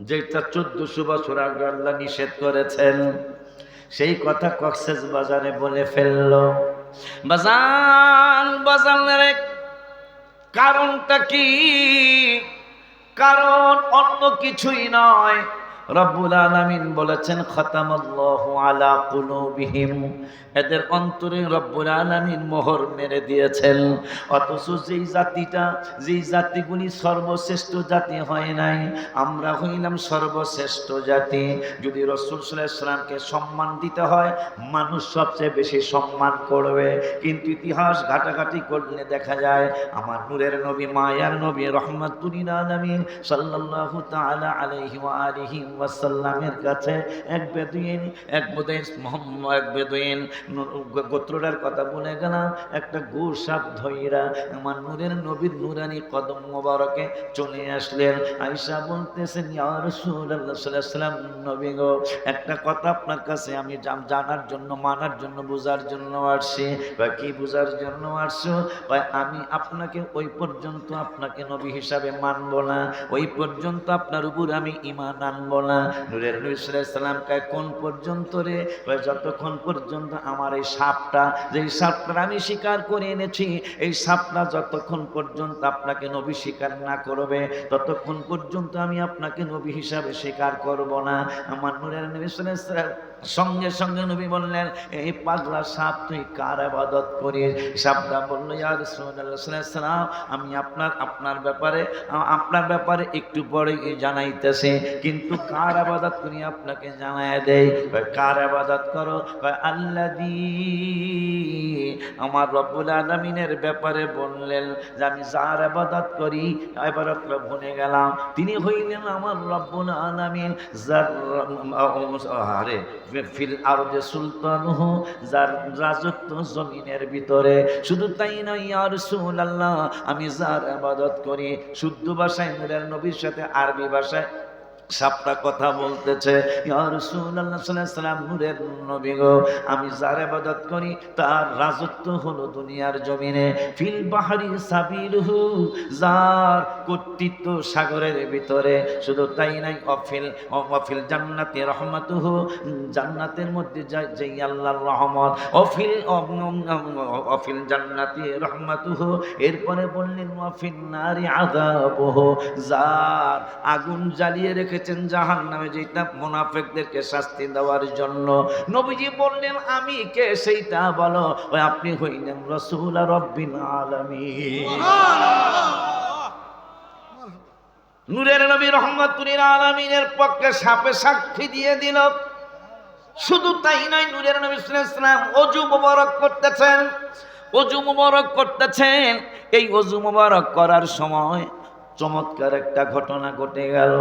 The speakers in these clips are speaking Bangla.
যেটা চোদ্দশো বছর আগে আল্লাহ নিষেধ করেছেন, সেই কথা কক্সেস বাজারে বলে ফেলল। বাজান, বাজানের কারণটা কি? কারণ অন্য কিছুই নয়। রব্বুল আলামিন বলেছেন, খতামাল্লাহু আলা কুলুবিহিম। এদের অন্তরে রব্বুল আলামিন মোহর মেরে দিয়েছেন। অথচ যেই জাতিটা, যেই জাতিগুলি সর্বশ্রেষ্ঠ জাতি হয় নাই, আমরা হইলাম সর্বশ্রেষ্ঠ জাতি। যদি রসুল সাল্লামকে সম্মান দিতে হয়, মানুষ সবচেয়ে বেশি সম্মান করবে। কিন্তু ইতিহাস ঘাটাঘাটি করলে দেখা যায়, আমার নূরের নবী, মায়ার নবী রহমাতুলিন আলমিন সাল্লাল্লাহু তাআলা আলাইহি ওয়া আলিহি ওয়াসাল্লামের কাছে এক বেদুইন এক বেদুইন মোহাম্মদ, এক বেদুইন গোত্রটার কথা বলে গেলাম। একটা গো সাপ ধইরা আমার নূরের নবীর নুরানি কদম মোবারকে চলে আসলেন। আয়েশা বলতেছেন, ইয়া সাল্লাম, নবী গো, একটা কথা আপনার কাছে আমি জানার জন্য, মানার জন্য, বোঝার জন্য আসছি। বা কি বোঝার জন্য আসছো? বা আমি আপনাকে ওই পর্যন্ত আপনাকে নবী হিসাবে মানব না। ওই পর্যন্ত আপনার উপর আমি ইমান আনব না। নূরের নবী কোন পর্যন্ত রে? যতক্ষণ পর্যন্ত আমার এই সাপটা সাপটা আমি স্বীকার করে এনেছি, এই সাপটা যতক্ষণ পর্যন্ত আপনাকে নবী স্বীকার না করবে, ততক্ষণ পর্যন্ত আমি আপনাকে নবী হিসাবে স্বীকার করব না। আমার নূরের নবী সাল্লাম সঙ্গে সঙ্গে নবী বললেন, এই পাগলা সাপ, তুই কার আবাদত করিস? সাপটা বলল ইয়ার সালাম আমি আপনার আপনার ব্যাপারে আপনার ব্যাপারে একটু পরে জানাইতেছে। কিন্তু কার আবাদত করি আপনাকে জানায় দেয় কার আবাদত করো? আল্লাহ আমার রব্বুল আলমিনের ব্যাপারে বললেন যে, আমি যার আবাদত করি, এবার ভুলে গেলাম। তিনি হইলেন আমার রব্বুল আলমিন। যার আরে ফিল আরদে সুলতানহ, যার রাজত্ব জমিনের ভিতরে। শুধু তাই নয় আর সুল আল্লাহ আমি যার আবাদত করি। শুদ্ধ ভাষায় নূরের নবীর সাথে আরবি ভাষায় সাপটা কথা বলতেছে আমি যার ইবাদত করি, তার রাজত্ব হলো দুনিয়ার জমিনে। ফিল বাহারি সাবিলহু, যার কর্তৃত্ব সাগরের ভিতরে। শুধু তাই নাই, অফিল অফিল জান্নাতি রহমাতুহু, জান্নাতের মধ্যে যেই আল্লাহর রহমত। অফিল অফিল জান্নাতি রহমাতুহু, এরপরে বললেন অফিল নারী আযাবুহু যার আগুন জ্বালিয়ে রেখেছেন জাহান নামে যেটা মোনাফেকদেরকে শাস্তি দেওয়ার জন্য। নবীজি বললেন আমি কে সেইটা বলো? ওই আপনি হইলেন রসুল রব্বিন আলামিন। নূরের নবী রহমতুল্লিল আলমিনের পক্ষে সাপে সাক্ষী দিয়ে দিল। শুধু তাই নয় নূরের নবী সাল্লাম অজু মোবারক করতেছেন। অজু মোবারক করতেছেন। এই অজু মোবারক করার সময় চমৎকার একটা ঘটনা ঘটে গেল।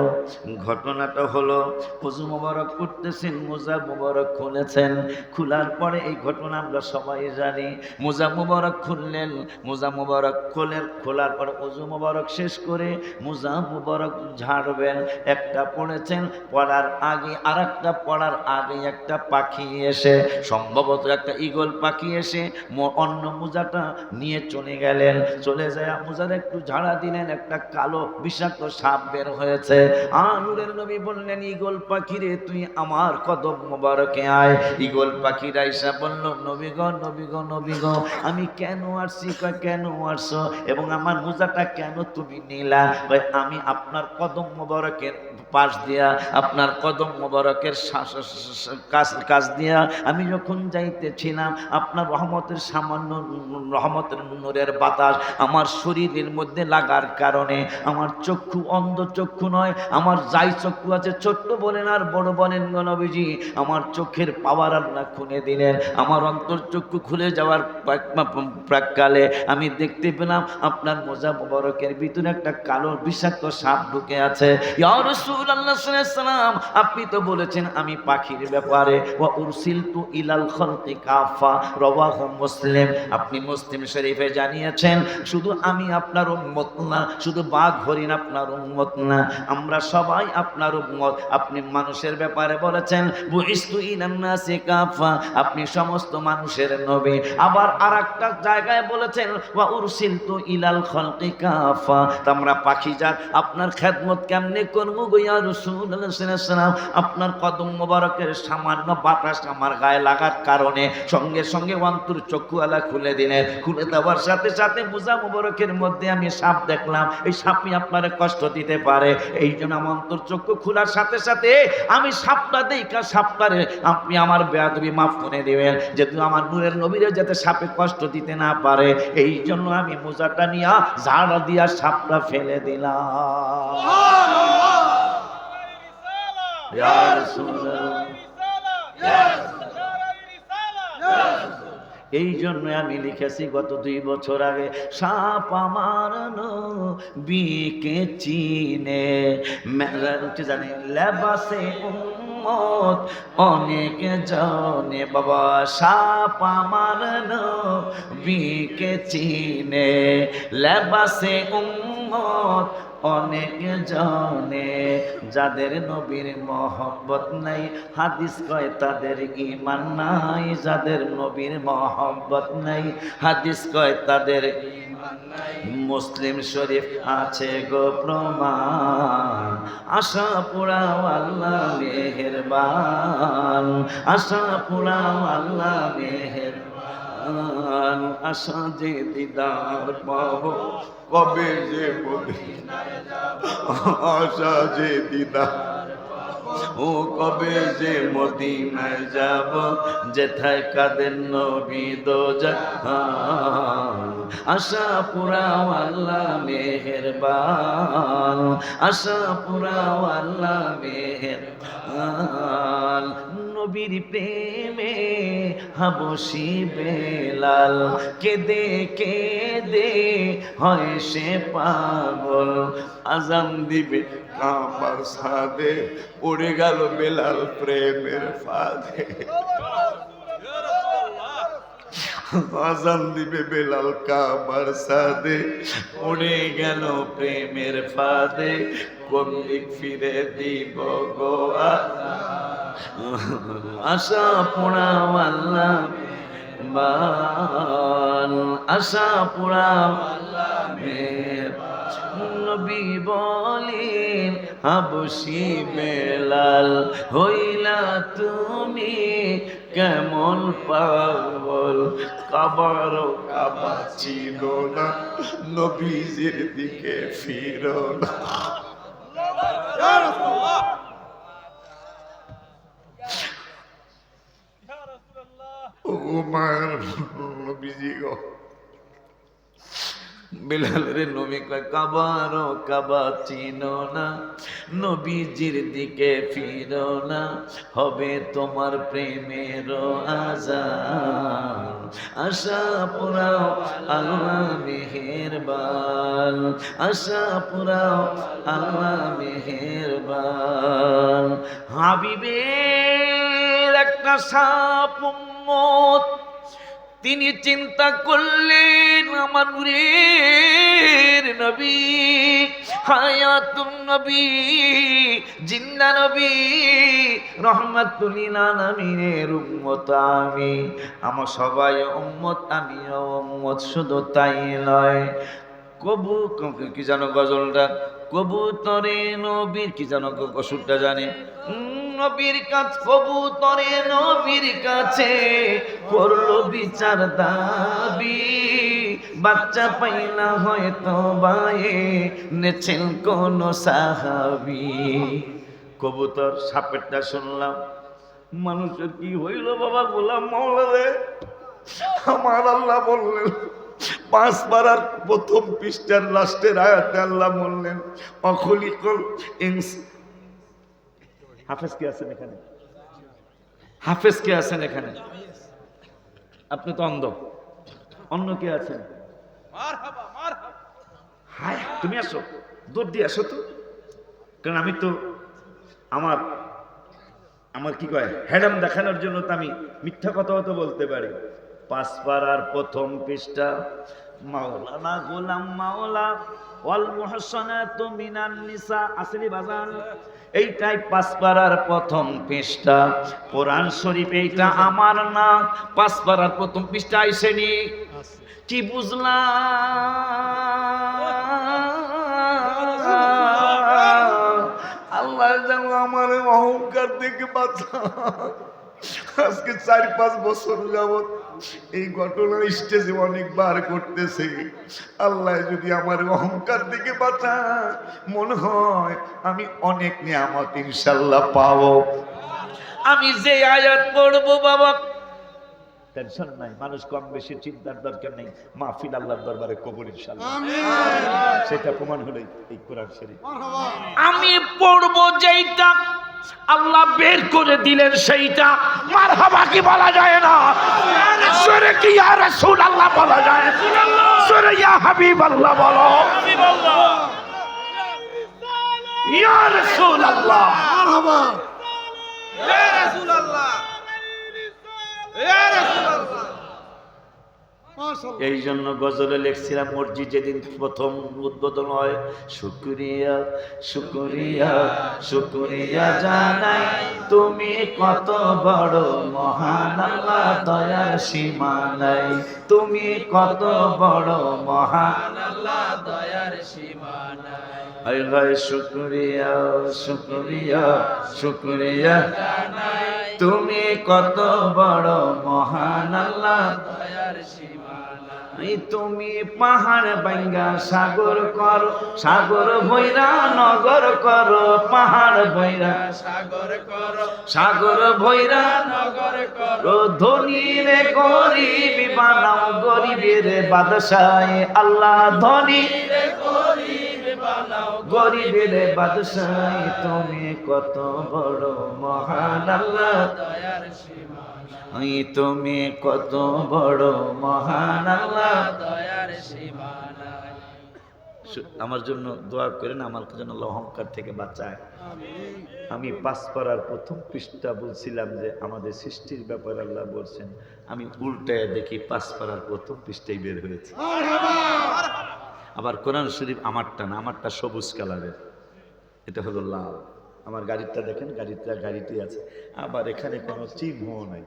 ঘটনাটা হলো অজু মোবারক করতেছেন মোজা মোবারক খুলেছেন। খোলার পরে এই ঘটনা আমরা সবাই জানি। মোজা মোবারক খুললেন, মোজা মোবারক খোলেন খোলার পর অজু মোবারক শেষ করে মোজা মোবারক ঝাড়বেন। একটা পড়েছেন, পড়ার আগে আর একটা পড়ার আগে একটা পাখি এসে, সম্ভবত একটা ইগল পাখি এসে অন্য মোজাটা নিয়ে চলে গেলেন। চলে যায় মোজার একটু ঝাড়া দিলেন, একটা কালো বিষাক্ত সাপ বের হয়েছে। আনুরের নবী বললেন, ইগল পাখি রে তুই আমার কদম মোবারকে আয়। ইগল পাখি রাইসা বলল, নবী গ নবী গ নবী গ, আমি কেন আসছি? কেন আসছো? এবং আমার মোজাটা কেন তুমি নিলা? আমি আপনার কদম মোবারকের পাশ দিয়া আপনার কদম মোবারকের কাজ দিয়া আমি যখন যাইতেছিলাম, আপনার রহমতের সামান্য রহমতের নূরের বাতাস আমার শরীরের মধ্যে লাগার কারণে, আমার চক্ষু অন্ধ চক্ষু নয়, আমার যাই চক্ষু আছে ছোট্ট বলেন আর বড় বলেন গণবিজি আমার চোখের পাওয়ার আল্লাহ খুনে দিলেন। আমার অন্তর চক্ষু খুলে যাওয়ার প্রাককালে আমি দেখতে পেলাম, আপনার মোজা মোবারকের ভিতরে একটা কালো বিষাক্ত সাপ ঢুকে আছে। ইয়া আপনি তো বলেছেন আমি পাখির ব্যাপারে। ওয়া ইলাল কাফা মুসলিম। আপনি মুসলিম শরীফে জানিয়েছেন, শুধু আমি আপনার উম্মত না, শুধু বাঘ হরিণ আপনার উম্মত না, আমরা সবাই আপনার উম্মত। আপনি মানুষের ব্যাপারে বলেছেন কাফা, আপনি সমস্ত মানুষের নবী। আবার আরেকটা জায়গায় বলেছেন, ওয়া ইলাল খালকি কাফা। আমরা পাখি জাত, আপনার খেদমত কেমনে করব গো আপনার কদম মোবারকের সামান্য বাতাস আমার গায়ে লাগার কারণে সঙ্গে সঙ্গে অন্তর চক্ষু আলা খুলে দিলেন। খুলে দেওয়ার সাথে সাথে মুজা মোবারকের মধ্যে আমি সাপ দেখলাম। এই সাপই আপনার কষ্ট দিতে পারে। এই জন্য আমার অন্তর চক্ষু খোলার সাথে সাথে আমি সাপটা দেখা সাপটারে আপনি আমার বেয়াদবি মাফ করে দেবেন। যেহেতু আমার নূরের নবীরে যাতে সাপে কষ্ট দিতে না পারে, এই জন্য আমি মোজাটা নিয়ে ঝাড়া দিয়া সাপটা ফেলে দিলাম। এই জন্য আমি লিখেছি গত দুই বছর আগে, সাপ আমার বিকে চিনে। মেরা উঠে জানে, লেবাসে উম্মত অনেক জনে। বাবা, সাপ আমার বিকে চিনে। লেবাসে উম্মত অনেক জনে যাদের নবীর মহব্বত নাই, হাদিস কয় তাদের ইমান নাই, যাদের নবীর মহব্বত নাই, হাদিস কয় তাদের মুসলিম শরীফ আছে গো প্রমাণ, আশা পুরাও আল্লাহ মেহেরবান, আশা পুরাও আল্লাহ মেহেরবান আশা যে দিদার পাবো। কবে যে আশা যে দিদার ও কবে যে মদিনায় যাব? যেথায় কাদের নবী দো জাহান আশা পুরাও আল্লাহ মেহেরবান। আশা পুরাও আল্লাহ মেহেরবান। নবীর প্রেমে হাবসি বেলাল কেদে কেদে হয় সে পাগল। আজান দিবে কামার সাদে উড়ে গেল বেলাল প্রেমের ফাঁদে। আজান দিবে বেলাল কামার সাদে উড়ে গেল প্রেমের ফাঁদে। কোন দিক ফিরে দিব গো আশা পোড়া আল্লাহ বান আশা পোড়া নবী বলেন হাবসি বেলাল, হইলা তুমি কেমন পাগল? কাবার কাবা ছিল না, নবীজির দিকে ফিরো না ও মায়ের নবীজি গো বিলালের নবী কয় কাবা না, নবীজির দিকে না, হবে তোমার প্রেমের আশা পুরাও আল্লাহ মেহেরবান, আশা পুরাও আল্লাহ মেহেরবান। হাবিবের একটা সাপ তিনি চিন্তা করলেন, আমার নূরের নবী, হায়াতুন নবী জিন্দা নবী, রহমাতুলিল আলামিনের উম্মত আমি। আমার সবাই উম্মত, আমিও উম্মত, শুধু তাই নয় কবু কি জানো গজলটা? কবুতরে নবীর, কি জানো কসুরটা জানে? নবীর কাছ, কবুতরে নবীর কাছে করল বিচার দাবি। বাচ্চা পাইলা হয়তো বায়ে নেছেন কোন সাহাবি। কবুতর সাপেরটা শুনলাম, মানুষের কি হইল বাবা গোলাম মাওলা রে আমার আল্লাহ বললেন পাঁচ পাড়ার প্রথম পৃষ্ঠার লাস্টের আয়াতে আল্লাহ বললেন, অখলিকল ইনস হাফেজ কে আছেন এখানে? হাফেজ কে আছেন এখানে? আপনি তো অন্ধ। অন্য কে আছেন? হায় তুমি আসো। দৌড় দিয়ে আসো তো। কারণ আমি তো আমার আমার কি কয় হ্যাডাম দেখানোর জন্য তো আমি মিথ্যা কথাও তো বলতে পারি। পাঁচ পাড়ার প্রথম পৃষ্ঠা মাওলানা গোলাম মাওলা ওয়াল মুহসানাতু মিনান নিসা আসলি বাজান এইটাই পাস পাড়ার প্রথম পৃষ্ঠা। কোরআন শরীফ এইটা আমার না পাস পাড়ার প্রথম পৃষ্ঠা আইসেনি কি বুঝলাম? আল্লাহ আমার অহংকার থেকে বাঁচা আজকে চার পাঁচ বছর যাবত এই ঘটনা স্টেজে অনেকবার করতেছে আল্লাহ যদি আমার অহংকার থেকে বাঁচা মনে হয় আমি অনেক নিয়ামত ইনশাল্লাহ পাবো। আমি যে আয়াত পড়ব বাবা। টেনশন নাই মানুষ কম বেশি চিন্তার দরকার নেই। মাহফিল আল্লাহর দরবারে কবুল ইনশাআল্লাহ। সেটা প্রমাণ হলো এই কোরআন শরীফ। আমি পড়ব যেইটা আল্লাহ বের করে দিলেন সেইটা। মারহাবা কি বলা যায় না? সরে কি ইয়া রাসূল আল্লাহ বলা যায়? সরে ইয়া হাবিব আল্লাহ বলো। ইয়া রাসূল আল্লাহ এই জন্য গজলে লিখছিলাম, মসজিদ যেদিন প্রথম উদ্বোধন হয়, শুক্রিয়া শুক্রিয়া শুক্রিয়া জানাই। তুমি কত বড় মহান আল্লাহ, দয়ার সীমা নাই। তুমি কত বড় মহান আল্লাহ, দয়ার সীমা নাই। শুক্রিয়া শুক্রিয়া শুক্রিয়া তুমি কত বড় মহান আল্লাহ। এই তুমি পাহাড় বাইঙ্গা সাগর কর, সাগর ভৈরা নগর কর, পাহাড় ভৈরা সাগর করো সাগর ভৈরা নগর করো। ধনী রে গরিব বানাও গরিবের বাদশায়, আল্লাহ ধনী রে গরিব গরিবের বাদশায় তুমি কত বড় মহান আল্লাহ। তুমি কত বড় মহান আল্লাহ। আমার জন্য দোয়া করেন, আমার আল্লাহ অহংকার থেকে বাঁচায়। আমি পাস করার প্রথম পৃষ্ঠা বলছিলাম যে আমাদের সৃষ্টির ব্যাপারে আল্লাহ বলছেন, আমি উল্টায় দেখি পাস করার প্রথম পৃষ্ঠাই বের হয়েছে। আবার কোরআন শরীফ আমারটা না, আমারটা সবুজ কালারের। এটা হলো লাল। আমার গাড়িটা দেখেন, গাড়িটা, গাড়িটি আছে। আবার এখানে কোনো চিহ্ন নাই।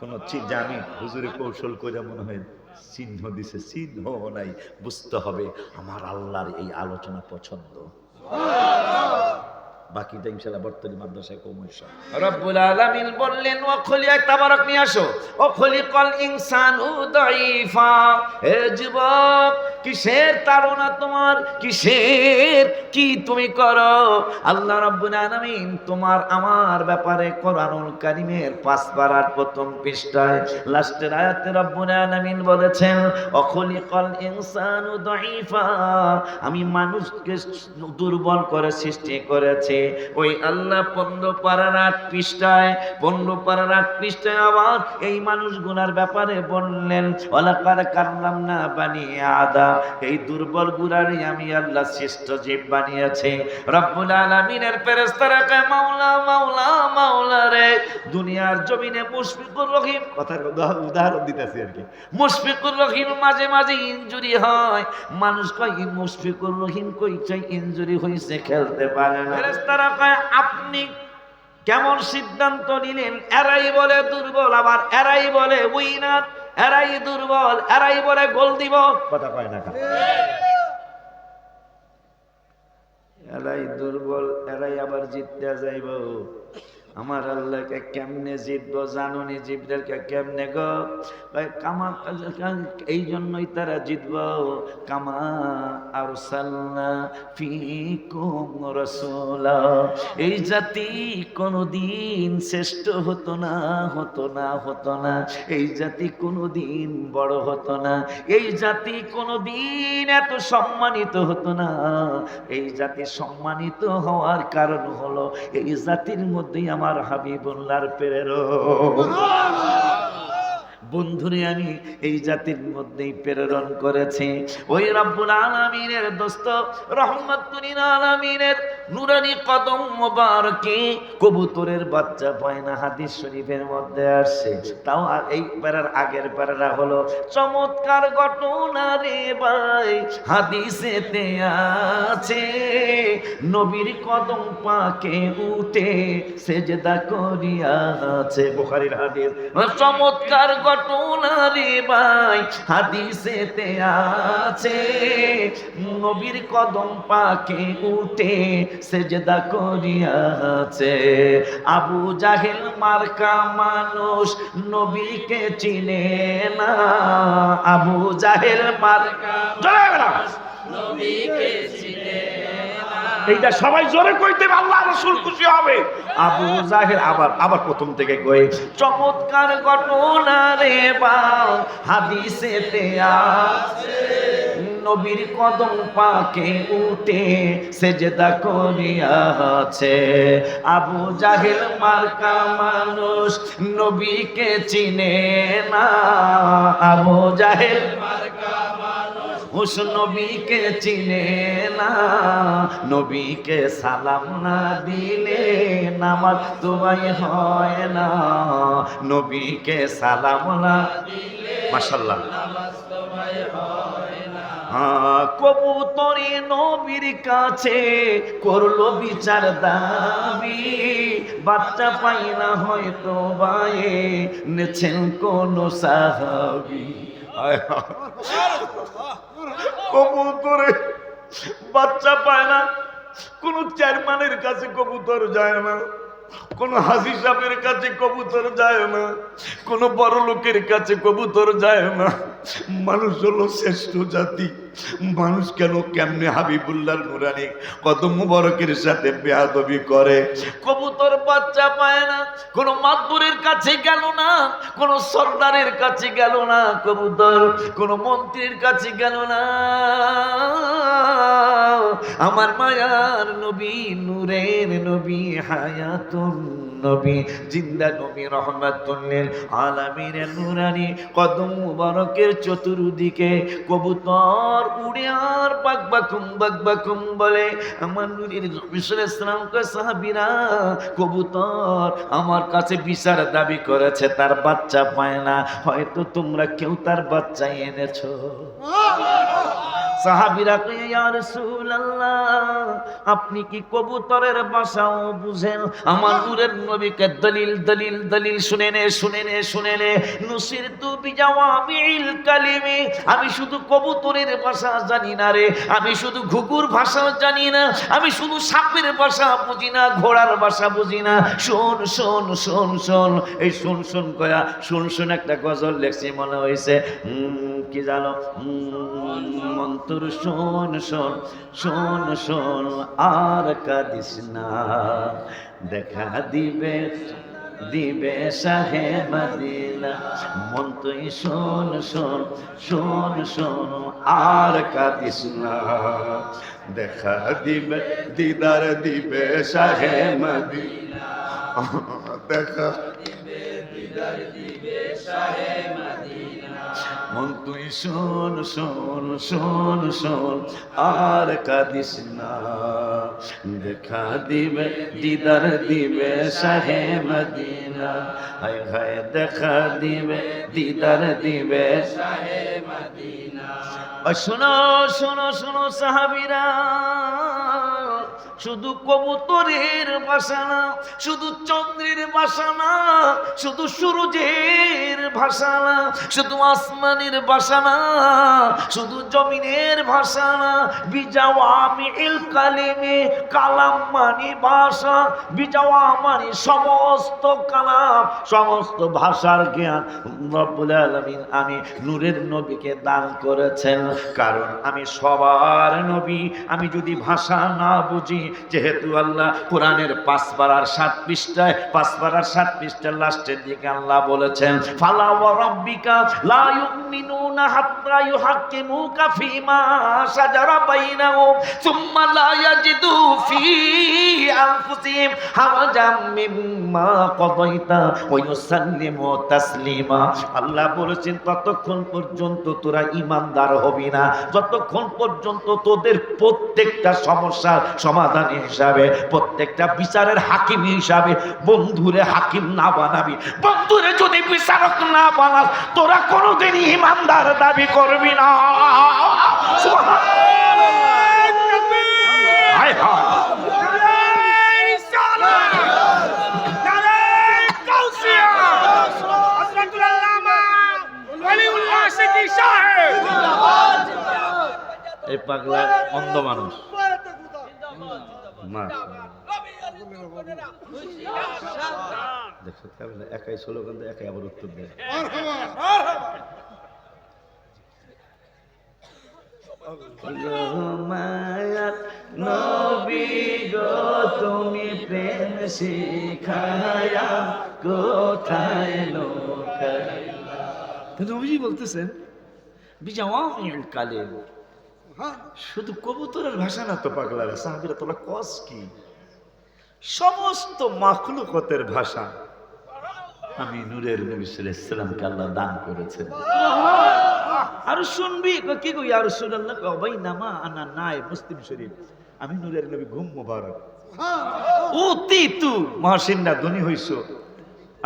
কোনো জানি হুজুরে কৌশল করে মনে হয় চিহ্ন দিছে চিহ্ন নাই। বুঝতে হবে, আমার আল্লাহর এই আলোচনা পছন্দ। বাকিটা বর্তমানে মাদ্রাসায় কমর্শাল রব্বুল আলামিন বললেন, ও নিয়ে আসো। ও দাইফা হে যুবক, কিসের তোমার? কিসের কি তুমি করো? আল্লাহ রব্বুল আলামিন তোমার, আমার ব্যাপারে কোরআনুল কারিমের পাঁচ পারার প্রথম পৃষ্ঠায় লাস্টের আয়াতে রব্বুল আলামিন বলেছেন, ও খলিকল ইনসানু দাইফা আমি মানুষকে দুর্বল করে সৃষ্টি করেছি। ওই আল্লাহ পনেরো পাড়ার আট পৃষ্ঠায় পনেরো পাড়ার আট পৃষ্ঠায় আবার এই মানুষগুলার ব্যাপারে বললেন অলাকার কারলাম না বানিয়ে আদা এই দুর্বল গুলারই আমি আল্লাহ শ্রেষ্ঠ জীব বানিয়েছি। রব্বুল আলমিনের ফেরেস্তারা কয়, মাওলা মাওলা মাওলা রে, দুনিয়ার জমিনে মুশফিকুর রহিম কথার উদাহরণ দিতেছি আর কি। মুশফিকুর রহিম মাঝে মাঝে ইনজুরি হয় মানুষ কয় "ই মুশফিকুর রহিম কই চাই ইনজুরি হয়েছে খেলতে পারে না। ফেরেশতারা কয় আপনি কেমন সিদ্ধান্ত নিলেন? এরাই বলে দুর্বল আবার এরাই বলে উইনার এরাই দুর্বল এরাই বলে গোল দিব। কথা কয় না? এরাই দুর্বল এরাই আবার জিততে যাইব। আমার আল্লাহকে কেমনে জিতবো, জানুনি জীবদেরকে কেমনে গো? কামা এই জন্যই তারা জিতব। কামা আর সাল্লা ফিকুম রসুলা। এই জাতি কোনোদিন শ্রেষ্ঠ হতো না হতো না হতো না। এই জাতি কোনোদিন বড় হতো না। এই জাতি কোনোদিন এত সম্মানিত হতো না। এই জাতি সম্মানিত হওয়ার কারণ হলো, এই জাতির মধ্যেই আমার হাবিবুল্লাহর প্রেরণ বন্ধুরে আমি এই জাতির মধ্যেই প্রেরণ করেছি। ওই রব্বুল আলামিনের দোস্ত রহমতুল আলামিনের নুরানি কদম মোবারকে কবুতরের বাচ্চা পায় না হাদিস শরীফের মধ্যে আসছে। তাও এই প্যারার আগের প্যারারা হলো চমৎকার ঘটনা রে ভাই। হাদিসেতে আছে, নবীর কদম পাকে উঠে সেজদা করিয়া আছে। বুখারীর হাদিস, চমৎকার ঘটনা রে ভাই। হাদিসেতে আছে, নবীর কদম পাকে উঠে সেজদা করিয়াছে। আবু জাহেল মার্কা মানুষ নবীকে চিনে না। আবু জাহেল মার্কা নবীকে চিনে এইটা সবাই জোরে কইতে আল্লাহ রসুল খুশি হবে। আবু জাহেল আবার আবার প্রথম থেকে কই চমৎকার ঘটনা রে বা হাদিসেতে আছে। নবীর কদম পাকে উঠে সেজদা করিয়াছে। আবু জাহেল মার্কা মানুষ নবীকে চিনে না। আবু জাহেল হুস নবীকে চিনে না। নবীকে সালাম না দিলে নামাজ তোমায় হয় না। নবীকে সালাম না মাশাল্লাহ হ্যাঁ, কবুতরে নবীর কাছে করল বিচার দাবি বাচ্চা পাই না হয়তো বায়ে, নেছেন কোন সাহাবি। কবুতরে বাচ্চা পায় না, কোন চেয়ারম্যানের কাছে কবুতর যায় না কোন হাজি সাহেবের কাছে কবুতর যায় না, কোন বড় লোকের কাছে কবুতর যায় না। মানুষ হলো শ্রেষ্ঠ জাতি। মানুষ কেন কেমনে হাবিবুল্লাহ নুরানি কত মুবারকের সাথে বেয়াদবি করে? কবুতর বাচ্চা পায় না, কোনো মাতবরের কাছে গেল না, কোনো সর্দারের কাছে গেল না কবুতর, কোনো মন্ত্রীর কাছে গেল না। আমার মায়ার নবী, নূরের নবী হায়াতুন। নবী, জিন্দা নবী রহমাতুল্লিল আলামিন নুরানি কদম মুবারকের চতুর্দিকে কবুতর উড়ে আর বাক বাকুম বাক বাকুম বলে। আমার নূরের বিশ্বর ইসলাম সাহাবিরা, কবুতর আমার কাছে বিচার দাবি করেছে, তার বাচ্চা পায় না। হয়তো তোমরা কেউ তার বাচ্চা এনেছো। সাহাবিরা আপনি কি কবুতরের ভাষাও বুঝেন? আমার নূরের নবীকে দলিল দলিল দলিল শুনে নে শুনে নে শুনে নে। নুসির তু বিজাওয়ামিল কালিমি আমি শুধু কবুতরের ভাষা জানি না রে আমি শুধু ঘুঘুর ভাষা জানি না আমি শুধু সাপের ভাষা বুঝি না ঘোড়ার ভাষা বুঝি না। শোন শোন শোন শোন এই শোন শোন কয়া শোন শোন একটা গজল লেখছি মনে হয়েছে উম, কি জানো? মন্তর শোন শোন শোন শোন আর কাদিস না। দেখা দিবে দিবে শাহে মদিনা। মন তুই শোন শোন শোন শোন আর কাদিস না। দেখা দিবে দিদার দিবে শাহে মদিনা। দেখা মন তুই শোন শোন শোন শোন, আর কাদিস না। দেখা দিবে, দিদার দিবে শাহে মদিনা। হায় হায়, দেখা দিবে, দিদার দিবে ও শোনো শোনো শোনো সাহাবিরা। শুধু কবুতরের ভাষা না শুধু চন্দ্রের ভাষা না শুধু সূর্যের ভাষা না শুধু আসমানের ভাষা না শুধু জমিনের ভাষা না বিজাওয়ামি ইল কালিমে কালাম মানে ভাষা বিজাওয়া মানে সমস্ত কালাম, সমস্ত ভাষার জ্ঞান রব্বুল আলামিন আমি নূরের নবীকে দান করেছেন। কারণ আমি সবার নবী, আমি যদি ভাষা না বুঝি যেহেতু আল্লাহ কোরআনের পাঁচ পাড়ার সাত পৃষ্ঠায়, পাঁচ পাড়ার সাত পৃষ্ঠার লাস্টের দিকে আল্লাহ বলেছেন, ফালা রাব্বিকা লা হাত্তা ফীমা বাইনাহুম, সুম্মা লা ইয়াজিদু ফি আনফুসিহিম হাওয়াজাম মিম্মা কদাইতা ওয়া ইউসাল্লিমু তাসলিমা। আল্লাহ বলেছেন, ততক্ষণ পর্যন্ত তোরা ইমানদার হবি না। যতক্ষণ পর্যন্ত তোদের প্রত্যেকটা সমস্যার সমাধান হিসাবে, প্রত্যেকটা বিচারের হাকিম হিসাবে, বন্ধুরে হাকিম না বানাবি। বন্ধুরে যদি বিচারক না বানাস, তোরা কোনোদিনই ইমানদার দাবি করবি না। এই পাগলা অন্ধ মানুষ। একাই স্লোগান দেয় একাই আবার উত্তর দেয় নবী গো তুমি প্রেম শিখায়া কোথায় তো নবীজি বলতেছেন বিজাওয়ামিল কালে শুধু কবুতরের ভাষা না তো পাগলারা সাহাবিরা তোলা কস কি? সমস্ত মাখলুকতের ভাষা। আমি নূরের নবী সাল্লাল্লাহু আল্লাহ দান করেছেন। আর শুনবি? কি কই? আর শুনাল্লাহ কবাই নামা আনা নাই মুসলিম শরীফ। আমি নূরের নবী ঘুম মুবারক। ও তি তু মহাসিন্দা ধনী হইছো।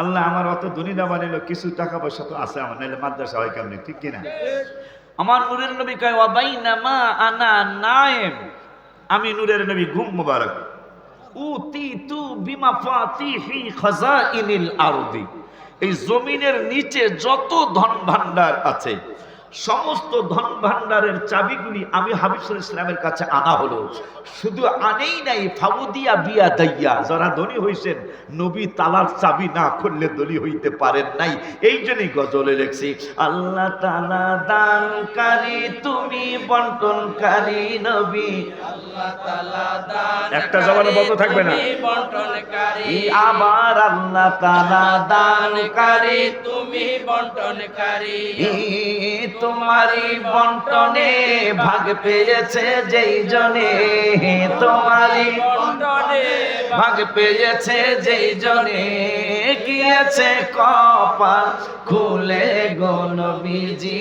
আল্লাহ আমার অত ধনী না বানাইলো কিছু টাকা পয়সা তো আছে আমার নাইলে মাদ্রাসা হয় কেমনি? ঠিক কিনা? আমার নূরের নবী কয় ওয়াবাই নামা আনা নায়েম। আমি নূরের নবী, ঘুম মুবারক। উতিতু বিমা ফাতিহি খাজাইনিল আরদি। এই জমিনের নিচে যত ধন ভান্ডার আছে সমস্ত ধন ভান্ডারের চাবিগুলি আমি হাবিব সাল্লাল্লাহু আলাইহি ইসলামের কাছে আনা হলো। শুধু আনেই নাই ফাউদিয়া বিয়া দাইয়া যারা ধনী হইছেন নবী তালার চাবি না খুললে দলি হইতে পারেন নাই। এই জন্যই গজলে লেখছি আল্লাহ তালা দানকারী তুমি বন্টনকারী নবী। একটা জবানে বন্ধ থাকবে না। আবার আল্লাহ তালা দানকারী তুমি বন্টনকারী। তোমারই বন্টনে ভাগ পেয়েছে যেই জনে। তোমারই বন্টনে ভাগ পেয়েছে যেই জনে। গিয়েছে কপাল খুলে গনবিজি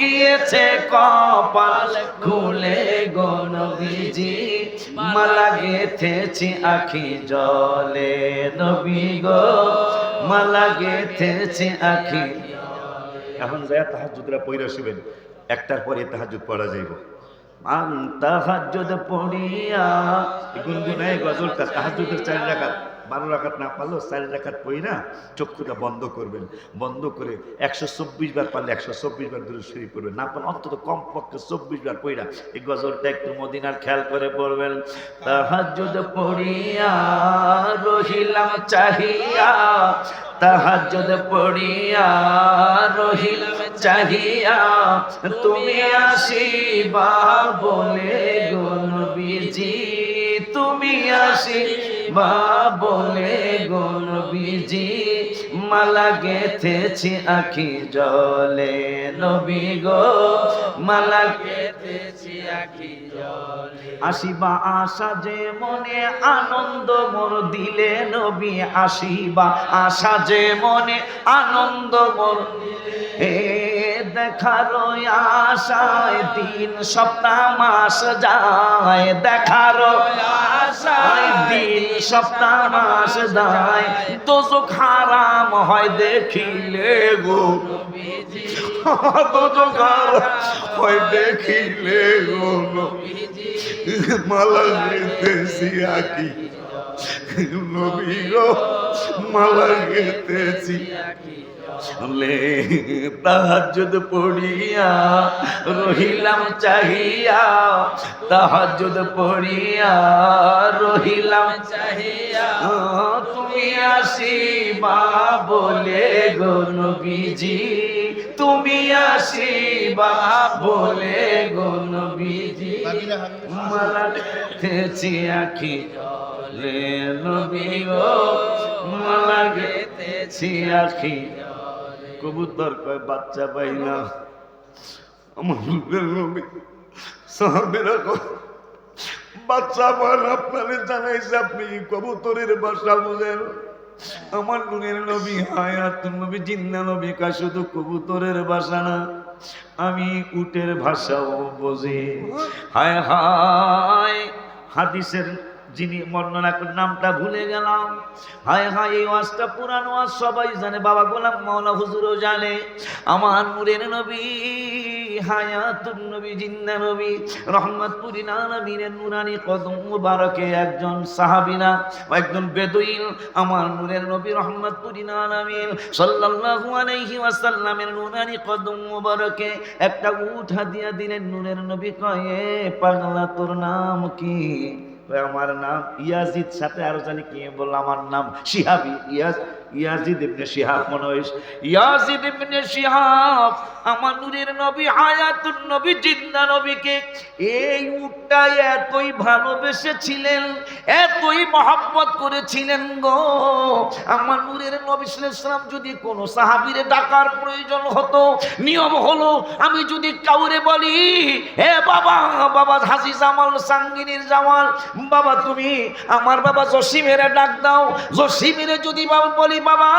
গিয়েছে কপাল খুলে গনবিজি মালা গেথেছি আখি জলে নবী গো। মালা গেথেছি আখি এখন যায় তাহাজুদরা পইরা শুবেন একটার পরে তাহাজুদ পড়া যাইব। মান তাহাজুদ পড়িয়া গুনগুনায় গজলটা যুদ্ধের চার রাকাত। বারো রাকাত না পারলেও চার রাকাত পড়িনা চক্ষুটা বন্ধ করবেন। বন্ধ করে একশো চব্বিশ বার পারলে একশো চব্বিশ বার দূরে শুরু করবেন না পারলে অন্তত কমপক্ষে চব্বিশ বার পড়িনা এই গজলটা একটু মদিনার খেয়াল করে পড়বেন। তাহাজ্জুদ পড়িয়া রহিলাম চাহিয়া, তাহাজ্জুদ পড়িয়া রহিলাম চাহিয়া, তুমি আসিবা বলে গনবিজি তুমি আসিবা বলে গনবিজি মালা গেথেছি আখি জলে। নবী গো মালা গেথেছি আখি জলে। আসিবা আশা যে মনে আনন্দ মোর দিলে নবী, আসিবা আশা যে মনে আনন্দ মোর হে দেখার আশায় দিন সপ্তাহ মাস যায়। দেখার আশায় দিন সপ্তাহ মাস যায়। তো হারাম হয় দেখিলে গো। তাহাজ্জুদ পড়িয়া রহিলাম চাহিয়া তাহাজ্জুদ পড়িয়া রহিলাম চাহিয়া। তুমি আসিবা বলে গো নবীজি। তুমি আসিবা বলে গো নবীজি। মালা গেথেছি আখি লে নবী গো মালা গেথেছি আখি কবুতর কয় বাচ্চা পাই না। আমার নবী সাহাবেরা কয়, বাচ্চা বল আপনারে জানাইছে আপনি কবুতরের বাসা বুঝেন। আমার নুনের নবী হায়াত নবী জিন্দা নবী কা শুধু কবুতরের ভাষা না। আমি উটের ভাষাও বুঝি। হায় হায়, হাদিসের যিনি বর্ণনা নামটা ভুলে গেলাম। হায় হায়, এই ওয়াজটা পুরানো ওয়াজ সবাই জানে, বাবা গোলাম মাওলা হুজুরও জানে। আমার নূরের নবী আমার একটা উঠ হাদিয়া দিলেন। নূরের নবী কয়ে পাগলা, তোর নাম কি? আমার নাম ইয়াজিদ। সাথে আরও জানি কি, বলল, আমার নাম শিহাবি। ইয়াজ ইয়াজিদ ইবনে শিহাব মনে হয়। ইয়াজিদ ইবনে শিহাব আমার নূরের নবী, হায়াতুন নবী, জিন্দা নবীকে। এই উটটা এতই ভালোবেসেছিলেন, এতই মহব্বত করেছিলেন গো। আমার নূরের নবী সাল্লাম যদি কোনো সাহাবীরে ডাকার প্রয়োজন হতো, নিয়ম হলো আমি যদি কাউরে বলি, হে বাবা বাবা হাসি জামাল, সাঙ্গিনীর জামাল, বাবা তুমি আমার বাবা জসিমের ডাক দাও। জসিমের যদি বাবা বলি বাবা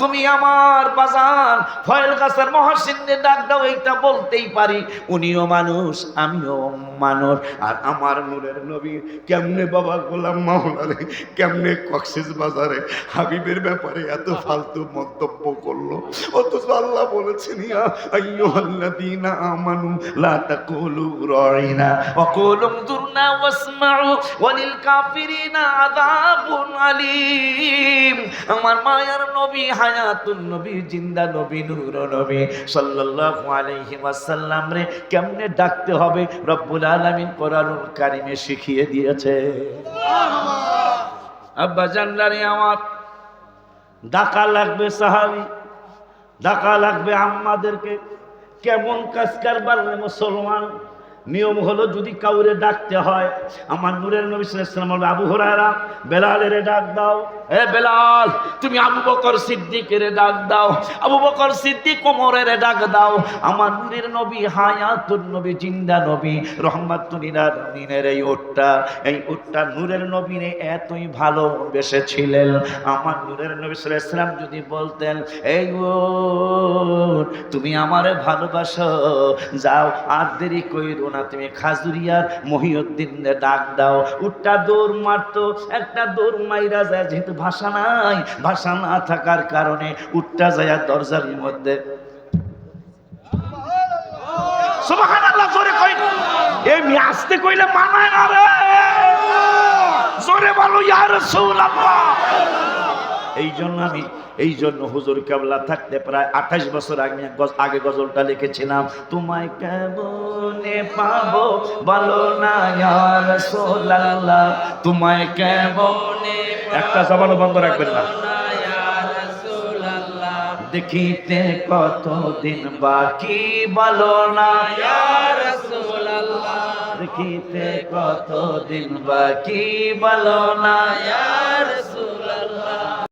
তুমি আমার বাজান। ফয়েল গাছের মহাসিন্দে ডাক দাও, এইটা বলতেই পারি। উনিও মানুষ, আমিও মানুষ। আর আমার মুরের নবী, কেমনে বাবা গোলাম মাওলারে, কেমনে কক্সিস বাজারে হাবিবের ব্যাপারে এত ফালতু মন্তব্য করল। অত আল্লাহ বলেছেন, ইয়া আইয়ুহাল্লাযীনা আমানু লা তাকুলু রাইনা। ওয়া কুলু দুরনা ওয়াসমাউ ওয়া লিল কাফিরিনা আযাবুন আলিম। আমার মা মায়ার নবী হায়াতুন নবী জিন্দা নবী নূর নবী। সাল্লাল্লাহু আলাইহি ওয়াসাল্লাম রে কেমনে ডাকতে হবে? রব্বুল আলামিন কোরআনুল কারিমে শিখিয়ে দিয়েছে। আব্বা জানলারে আমার ডাকা লাগবে সাহাবী ডাকা লাগবে আম্মাদেরকে। কেমন কাজ কারবার মুসলমান। নিয়ম হলো যদি কাউরে ডাকতে হয়, আমার নূরের নবী আলাইহি আবু হুরায়রা, বেলালের ডাক দাও। এ বেলাল, তুমি আবু বকর সিদ্দিকের ডাক দাও। আবু বকর সিদ্দিক ওমরের ডাক দাও। আমার নূরের নবী হায়াতুন নবী, জিন্দা নবী রহমাতুল আলামিনের এই ওটটা এই ওটটা নূরের নবীরে এতই ভালোবেসেছিলেন। আমার নূরের নবী সাল্লাম যদি বলতেন, এই ওট, তুমি আমারে ভালোবাসো, যাও আর দেরি কইরো না তুমি খাজুরিয়ার মহিউদ্দিন ডাক দাও। উটটা দৌড় মারতো, একটা দৌড় মাইরা যায়, যেহেতু ভাষা নাই, ভাষা না থাকার কারণে উটটা যায় দরজার মধ্যে। মি কইলে মানায় না রে। জোরে বলো, ইয়া রাসূলুল্লাহ। এই জন্য আমি এই জন্য হুজুর কেবলা থাকতে প্রায় আঠাশ বছর আগে আগে গজলটা লিখেছিলাম। তোমায় কেমনে পাবো বলো না তোমায় কেমনে একটা জবানও বন্ধ রাখবেন না। দেখিতে কত কতদিন বাকি বলো না দেখিতে কতদিন বাকি বলো না